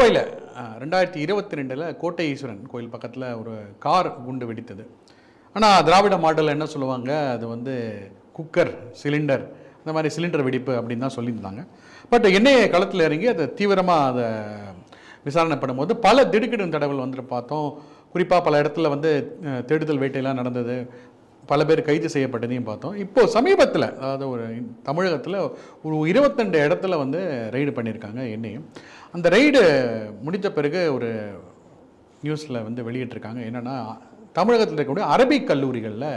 கோவையில் ரெண்டாயிரத்தி இருபத்தி ரெண்டில் கோட்டை ஈஸ்வரன் கோயில் பக்கத்தில் ஒரு கார் குண்டு வெடித்தது. ஆனால் திராவிட மாடலில் என்ன சொல்லுவாங்க? அது வந்து குக்கர் சிலிண்டர் இந்த மாதிரி சிலிண்டர் வெடிப்பு அப்படின்னு தான் சொல்லியிருந்தாங்க. பட் எண்ணெயை களத்தில் இறங்கி அதை தீவிரமாக அதை விசாரணை பண்ணும்போது பல திடுக்கிடும் தடவை வந்துட்டு பார்த்தோம். குறிப்பாக பல இடத்துல வந்து தேடுதல் வேட்டையெல்லாம் நடந்தது. பல பேர் கைது செய்யப்பட்டதையும் பார்த்தோம். இப்போ சமீபத்தில் அதாவது ஒரு தமிழகத்தில் ஒரு இருபத்தெண்டு இடத்துல வந்து ரெய்டு பண்ணியிருக்காங்க என்னையும். அந்த ரெய்டு முடித்த பிறகு ஒரு நியூஸில் வந்து வெளியிட்டிருக்காங்க. என்னென்னா தமிழகத்தில் இருக்கக்கூடிய அரபிக் கல்லூரிகளில்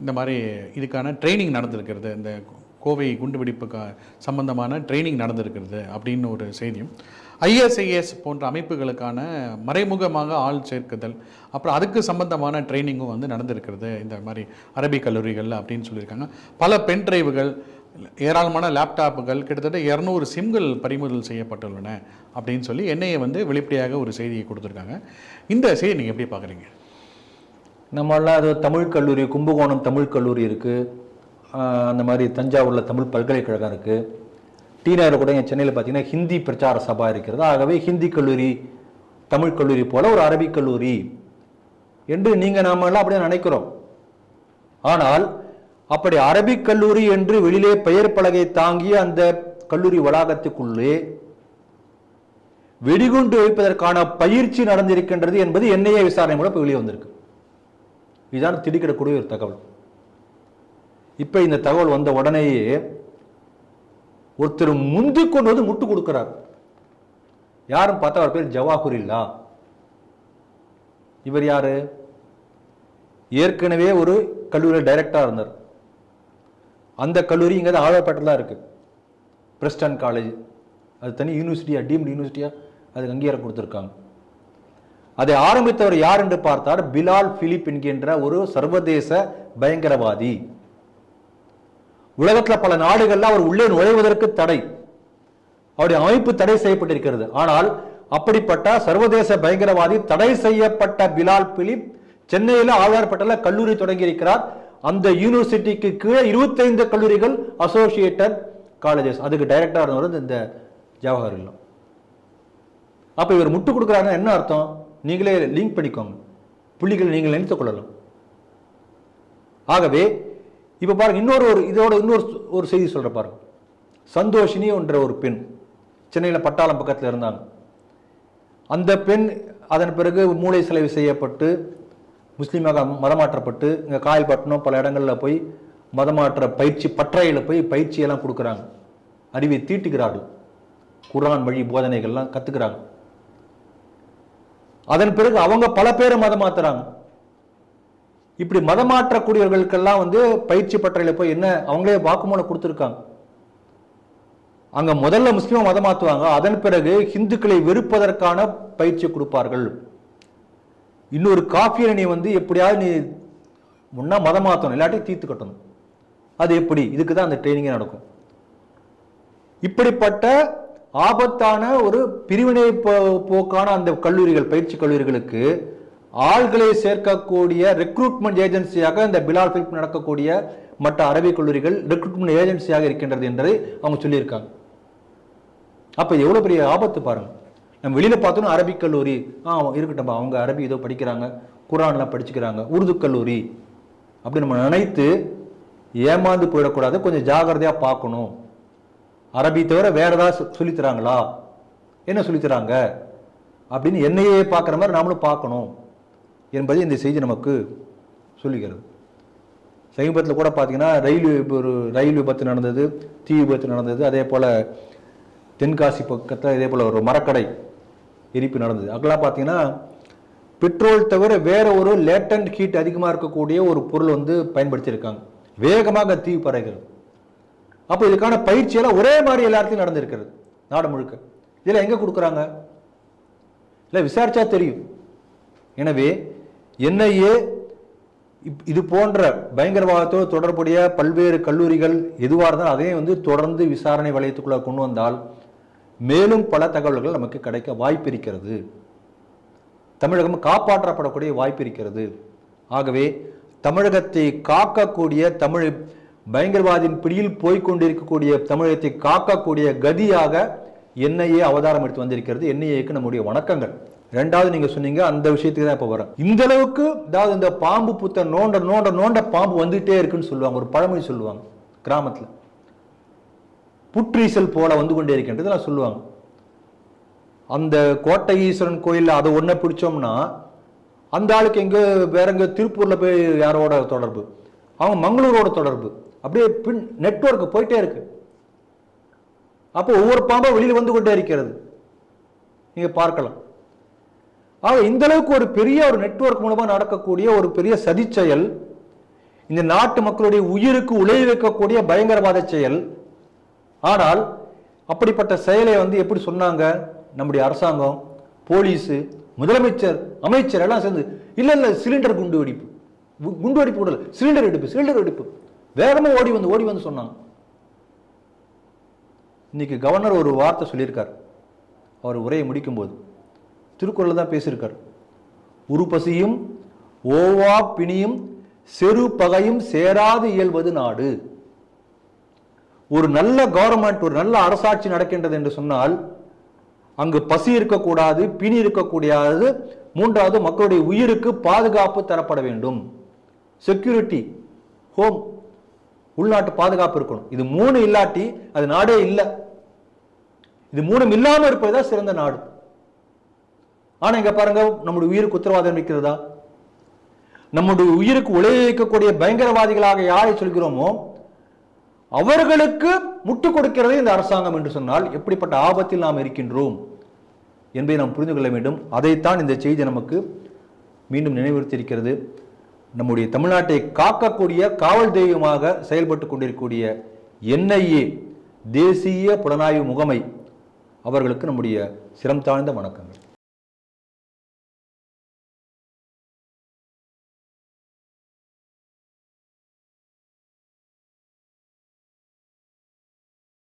இந்த மாதிரி இதுக்கான ட்ரைனிங் நடந்திருக்கிறது. இந்த கோவை குண்டுவெடிப்புக்கு சம்பந்தமான ட்ரைனிங் நடந்திருக்கிறது அப்படின்னு ஒரு செய்தியும். ஐஎஸ்ஐஎஸ் போன்ற அமைப்புகளுக்கான மறைமுகமாக ஆள் சேர்க்குதல் அப்புறம் அதுக்கு சம்பந்தமான ட்ரைனிங்கும் வந்து நடந்திருக்கிறது. இந்த மாதிரி அரபிக் கல்லூரிகளில் அப்படின்னு சொல்லியிருக்காங்க. பல பென் டிரைவுகள் ஏராளமான லேப்டாப்புகள் கிட்டத்தட்ட இரநூறு சிம்கள் பறிமுதல் செய்யப்பட்டுள்ளன அப்படின்னு சொல்லி என்ஐஏ வந்து வெளிப்படையாக ஒரு செய்தியை கொடுத்துருக்காங்க. இந்த செய்தி நீங்கள் எப்படி பார்க்குறீங்க? நம்மளால் அது தமிழ் கல்லூரி கும்பகோணம் தமிழ் கல்லூரி இருக்குது அந்த மாதிரி தஞ்சாவூரில் தமிழ் பல்கலைக்கழகம் இருக்குது டி நகரில் கூட சென்னையில் பார்த்தீங்கன்னா ஹிந்தி பிரச்சார சபா இருக்கிறது. ஆகவே ஹிந்தி கல்லூரி தமிழ் கல்லூரி போல ஒரு அரபிக் கல்லூரி என்று நீங்கள் நாம எல்லாம் அப்படியே நினைக்கிறோம். ஆனால் அப்படி அரபிக் கல்லூரி என்று வெளியிலே பெயர் பலகை தாங்கிய அந்த கல்லூரி வளாகத்துக்குள்ளே வெடிகுண்டு வைப்பதற்கான பயிற்சி நடந்திருக்கின்றது என்பது என்னையே விசாரணை மூலம் இப்ப வெளியே வந்திருக்கு. இதுதான் திடுக்கிடக்கூடிய ஒரு தகவல். இப்போ இந்த தகவல் வந்த உடனேயே ஒருத்தர் முந்தி கொண்டு வந்து முட்டு கொடுக்குறார். யாரும் பார்த்தா அவர் பேர் ஜவாஹுரில்லா. இவர் யார்? ஏற்கனவே ஒரு கல்லூரியில் டைரக்டாக இருந்தார். அந்த கல்லூரி இங்கே தான் ஆழப்பேட்டில் தான் பிரஸ்டன் காலேஜ் அது தனி யூனிவர்சிட்டியாக டீம்டு யூனிவர்சிட்டியாக அதுக்கு அங்கீகாரம் கொடுத்துருக்காங்க. அதை ஆரம்பித்தவர் யார் என்று பார்த்தார் பிலால் பிலிப் என்கின்ற ஒரு சர்வதேச பயங்கரவாதி. உலகத்தில் பல நாடுகளில் அவர் உள்ளே நுழைவதற்கு தடை. அவருடைய அமைப்பு தடை செய்யப்பட்டிருக்கிறது. ஆனால் அப்படிப்பட்ட சர்வதேச பயங்கரவாதி தடை செய்யப்பட்ட பிலால் பிலிப் சென்னையில் ஆழ்வார்பேட்டையில கல்லூரி தொடங்கி இருக்கிறார் அந்த யூனிவர்சிட்டிக்கு கீழே 25 கல்லூரிகள் அசோசியேட்டட் காலேஜஸ் அதுக்கு டைரக்டா இருந்தவர் இந்த ஜவஹர் இல்லம் அப்போ இவர் முட்டு கொடுக்குறாருன்னா என்ன அர்த்தம்? நீங்களே லிங்க் பண்ணிக்கோங்க. புள்ளிகளை நீங்கள் நினைத்துக் கொள்ளலாம். ஆகவே இப்போ பாருங்க இன்னொரு ஒரு இதோட இன்னொரு ஒரு செய்தி சொல்கிற பாருங்க. சந்தோஷினி என்ற ஒரு பெண் சென்னையில் பட்டாளம் பக்கத்தில் இருந்தாங்க. அந்த பெண் அதன் பிறகு மூளை செலவு செய்யப்பட்டு முஸ்லீமாக மதமாற்றப்பட்டு இங்கே காயல்பட்டினம் பல இடங்களில் போய் மதமாற்ற பயிற்சி பற்றையில் போய் பயிற்சியெல்லாம் கொடுக்குறாங்க. அறிவை தீட்டுகிறார்கள். குரான் வழி போதனைகள்லாம் கற்றுக்குறாங்க அதன் பிறகு அவங்க பல பேரை மதம் இப்படி மதம் மாற்றக்கூடியவர்களுக்கெல்லாம் வந்து பயிற்சி பட்டறையில் போய் என்ன அவங்களே வாக்குமூலம் கொடுத்துருக்காங்க. அங்கே முதல்ல முஸ்லீமை மதம் மாற்றுவாங்க அதன் பிறகு ஹிந்துக்களை வெறுப்பதற்கான பயிற்சி கொடுப்பார்கள். இன்னொரு காஃபியை நீ வந்து எப்படியாவது நீ முன்னா மதம் மாற்றணும் இல்லாட்டி தீர்த்து கட்டணும். அது எப்படி? இதுக்கு தான் அந்த ட்ரைனிங்கே நடக்கும். இப்படிப்பட்ட ஆபத்தான ஒரு பிரிவினை போக்கான அந்த கல்லூரிகள் பயிற்சி கல்லூரிகளுக்கு ஆள்களை சேர்க்கக்கூடிய ரெக்ரூட்மெண்ட் ஏஜென்சியாக இந்த பிலால் பிலிப் நடக்கக்கூடிய மற்ற அரபிக் கல்லூரிகள் ரெக்ரூட்மெண்ட் ஏஜென்சியாக இருக்கின்றது என்று அவங்க சொல்லியிருக்காங்க. அப்போ எவ்வளோ பெரிய ஆபத்து பாருங்க. நம்ம வெளியில் பார்த்தோம்னா அரபிக் கல்லூரி. ஆ இருக்கட்டும்பா அவங்க அரபி ஏதோ படிக்கிறாங்க. குரான்லாம் படிச்சுக்கிறாங்க. உருது கல்லூரி. அப்படி நம்ம நினைத்து ஏமாந்து போயிடக்கூடாது. கொஞ்சம் ஜாகிரதையாக பார்க்கணும். அரபி தவிர வேற ஏதாவது சொல்லித்தராங்களா என்ன சொல்லித்தராங்க அப்படின்னு என்னையே பார்க்குற மாதிரி நாமளும் பார்க்கணும். என்பதை இந்த செய்தி நமக்கு சொல்லுகிறது. சமீபத்தில் கூட பார்த்தீங்கன்னா ரயில் ஒரு ரயில் விபத்து நடந்தது தீ விபத்து நடந்தது அதே போல் தென்காசி பக்கத்தில் இதே போல் ஒரு மரக்கடை எரிப்பு நடந்தது. அதெல்லாம் பார்த்தீங்கன்னா பெட்ரோல் தவிர வேற ஒரு லேட்டன்ட் ஹீட் அதிகமாக இருக்கக்கூடிய ஒரு பொருள் வந்து பயன்படுத்தியிருக்காங்க. வேகமாக தீ பரவுகிறது. அப்போ இதுக்கான பயிற்சியெல்லாம் ஒரே மாதிரி எல்லாத்தையும் நடந்திருக்கிறது நாடு முழுக்க. இதில் எங்கே கொடுக்குறாங்க? இல்லை விசாரித்தா தெரியும். எனவே என்ஐஏ இப்- இது போன்ற பயங்கரவாதத்தோடு தொடர்புடைய பல்வேறு கல்லூரிகள் எதுவாக இருந்தாலும் அதையும் வந்து தொடர்ந்து விசாரணை வளையத்துக்குள்ள கொண்டு வந்தால் மேலும் பல தகவல்கள் நமக்கு கிடைக்க வாய்ப்பு இருக்கிறது. தமிழகம் காப்பாற்றப்படக்கூடிய வாய்ப்பு இருக்கிறது. ஆகவே தமிழகத்தை காக்கக்கூடிய தமிழ் பயங்கரவாதின் பிடியில் போய்கொண்டிருக்கக்கூடிய தமிழகத்தை காக்கக்கூடிய கதியாக என்ஐஏ அவதாரம் எடுத்து வந்திருக்கிறது. என்ஐஏக்கு நம்முடைய வணக்கங்கள். ரெண்டாவது நீங்க சொன்னீங்க அந்த விஷயத்துக்கு தான் இப்ப வரேன் இந்த அளவுக்கு அதாவது இந்த பாம்பு புத்த நோண்ட நோண்ட நோண்ட பாம்பு வந்துட்டே இருக்குன்னு சொல்லுவாங்க. ஒரு பழமொழி சொல்லுவாங்க கிராமத்துல. புற்றீசல் போல வந்து கொண்டே இருக்கின்றது நான் சொல்லுவாங்க. அந்த கோட்டை ஈஸ்வரன் கோயில் அதை ஒன்றை பிடிச்சோம்னா அந்த ஆளுக்கு எங்க வேற எங்க திருப்பூர்ல போய் யாரோட தொடர்பு? அவங்க மங்களூரோட தொடர்பு. அப்படியே பின் நெட்வொர்க் போயிட்டே இருக்கு. அப்போ ஒவ்வொரு பாம்பும் வெளியில் வந்து கொண்டே இருக்கிறது. நீங்க பார்க்கலாம். ஆக இந்த அளவுக்கு ஒரு பெரிய ஒரு நெட்வொர்க் மூலமாக நடக்கக்கூடிய ஒரு பெரிய சதி செயல் இந்த நாட்டு மக்களுடைய உயிருக்கு உழை வைக்கக்கூடிய பயங்கரவாத செயல். ஆனால் அப்படிப்பட்ட செயலை வந்து எப்படி சொன்னாங்க? நம்முடைய அரசாங்கம் போலீஸு முதலமைச்சர் அமைச்சர் எல்லாம் சேர்ந்து இல்லை இல்லை சிலிண்டர் குண்டு வெடிப்பு. குண்டு வெடிப்பு விடல சிலிண்டர் வெடிப்பு சிலிண்டர் வெடிப்பு வேகமாக ஓடி வந்து ஓடி வந்து சொன்னாங்க. இன்னைக்கு கவர்னர் ஒரு வார்த்தை சொல்லியிருக்கார். அவர் உரையை முடிக்கும்போது. திருக்குறள் தான் பேசியிருக்கார். உருப்பசியும் ஓவா பிணியும் செரு பகையும் சேராது இயல்வது நாடு. ஒரு நல்ல கவர்மெண்ட் ஒரு நல்ல அரசாட்சி நடக்கின்றது என்று சொன்னால் அங்கு பசி இருக்கக்கூடாது பிணி இருக்கக்கூடாது மூன்றாவது மக்களுடைய உயிருக்கு பாதுகாப்பு தரப்பட வேண்டும். செக்யூரிட்டி ஹோம் உள்நாட்டு பாதுகாப்பு இருக்கணும். இது மூணு இல்லாட்டி அது நாடே இல்லை. இது மூணும் இல்லாமல் இருப்பதுதான் சிறந்த நாடு. ஆனால் இங்கே பாருங்க நம்முடைய உயிருக்கு உத்தரவாதம் இருக்கிறதா? நம்முடைய உயிருக்கு உழைக்கக்கூடிய பயங்கரவாதிகளாக யாரை சொல்கிறோமோ அவர்களுக்கு முட்டு கொடுக்கிறது இந்த அரசாங்கம் என்று சொன்னால் எப்படிப்பட்ட ஆபத்தில் நாம் இருக்கின்றோம் என்பதை நாம் புரிந்து கொள்ள வேண்டும். அதைத்தான் இந்த செய்தி நமக்கு மீண்டும் நினைவுறுத்தியிருக்கிறது. நம்முடைய தமிழ்நாட்டை காக்கக்கூடிய காவல் தெய்வமாக செயல்பட்டு கொண்டிருக்கக்கூடிய என்ஐஏ தேசிய புலனாய்வு முகமை அவர்களுக்கு நம்முடைய சிரம் தாழ்ந்த வணக்கங்கள்.